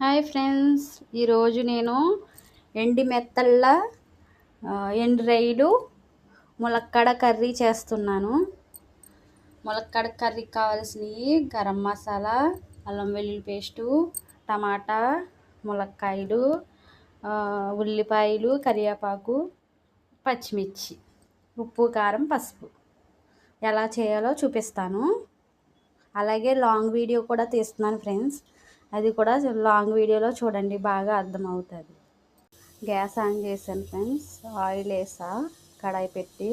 Hi friends. ఈరోజు నేను ఎండి మెత్తళ్ళ ఆ, రైలు ములక్కడ కర్రీ చేస్తున్నాను. ములక్కడ కర్రీకి కావాల్సినవి గరం మసాలా అల్లం వెల్లుల్లి పేస్టు టమాటా ములక్కాయలు ఉల్లిపాయలు కరివేపాకు పచ్చిమిర్చి ఉప్పు కారం పసుపు. ఎలా చేయాలో చూపిస్తాను. అలాగే లాంగ్ వీడియో కూడా తీస్తున్నాను ఫ్రెండ్స్. అది కూడా లాంగ్ వీడియోలో చూడండి బాగా అర్థమవుతుంది. గ్యాస్ ఆన్ చేశాను ఫ్రెండ్స్. ఆయిల్ వేసా కడాయి పెట్టి.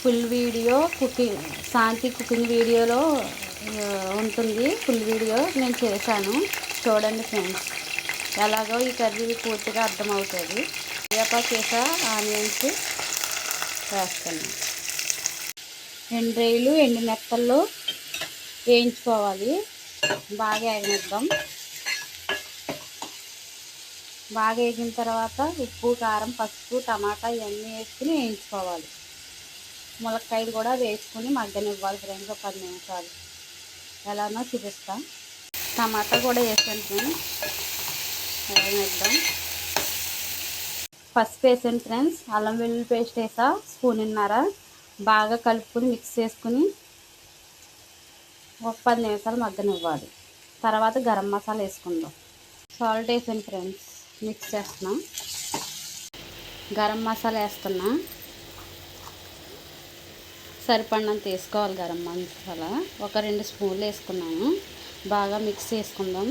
Full video cooking Shanti cooking వీడియోలో ఉంటుంది. ఫుల్ వీడియో నేను చేశాను. చూడండి ఫ్రెండ్స్. ఎలాగో ఈ కర్రీ పూర్తిగా అర్థమవుతుంది. వేపాకు చేసా ఆనియన్స్ వేస్తాను ఎండ్రేలు ఎండు మెత్తల్లో వేయించుకోవాలి. బాగా వేగనిద్దాం బాగా వేగిన తర్వాత ఉప్పు కారం పసుపు టమాటా ఇవన్నీ వేసుకుని వేయించుకోవాలి. ములక్కాయలు కూడా వేసుకుని మగ్గనివ్వాలి ఫ్రెండ్స్ ఒక పది నిమిషాలు. ఎలానో చూపిస్తా. టమాటా కూడా వేసాను ఫ్రెండ్స్. వేగనిద్దాం పసుపు వేసాను ఫ్రెండ్స్. అల్లం వెల్లుల్లి పేస్ట్ వేసా. ఉన్నారా బాగా కలుపుకొని మిక్స్ చేసుకుని ఒక పది నిమిషాలు మగ్గనివ్వాలి. తర్వాత గరం మసాలా వేసుకుందాం. సాల్ట్ వేసాను ఫ్రెండ్స్. మిక్స్ చేస్తున్నాం. గరం మసాలా వేస్తున్నా. సరిపడినంత వేసుకోవాలి గరం మసాలా. ఒక రెండు స్పూన్లు వేసుకున్నాను. బాగా మిక్స్ చేసుకుందాం.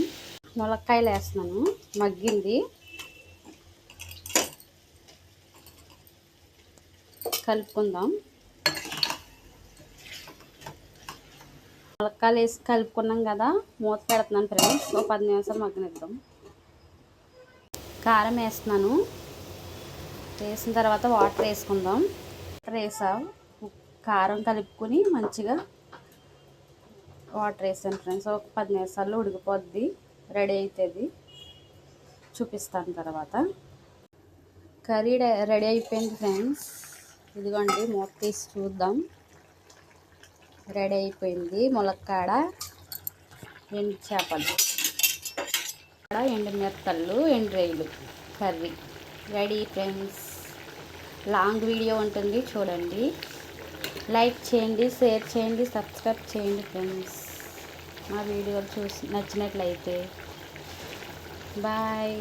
ములక్కాయలు వేస్తున్నాను. మగ్గింది. కలుపుకుందాం. ములక్కాయలు వేసి కలుపుకున్నాం కదా మూత పెడుతున్నాను ఫ్రెండ్స్ ఒక పది నిమిషాలు మగ్గనిద్దాం. కారం వేస్తున్నాను. వేసిన తర్వాత వాటర్ వేసుకుందాం. వాటర్ వేసా కారం కలుపుకొని మంచిగా వాటర్ వేసాను ఫ్రెండ్స్ ఒక పది నిమిషాల్లో ఉడికిపోద్ది. రెడీ అవుతుంది చూపిస్తాను తర్వాత. కర్రీ రెడీ అయిపోయింది ఫ్రెండ్స్ ఇదిగోండి మూత తీసి చూద్దాం. రెడీ అయిపోయింది ములక్కాడ ఎండు చేపలు. ఎండు మిరపలు ఎండు రైలు curry. Ready friends long video ఉంటుంది చూడండి. లైక్ చేయండి షేర్ చేయండి సబ్స్క్రైబ్ చేయండి ఫ్రెండ్స్ మా వీడియోలు చూసి నచ్చినట్లయితే. బాయ్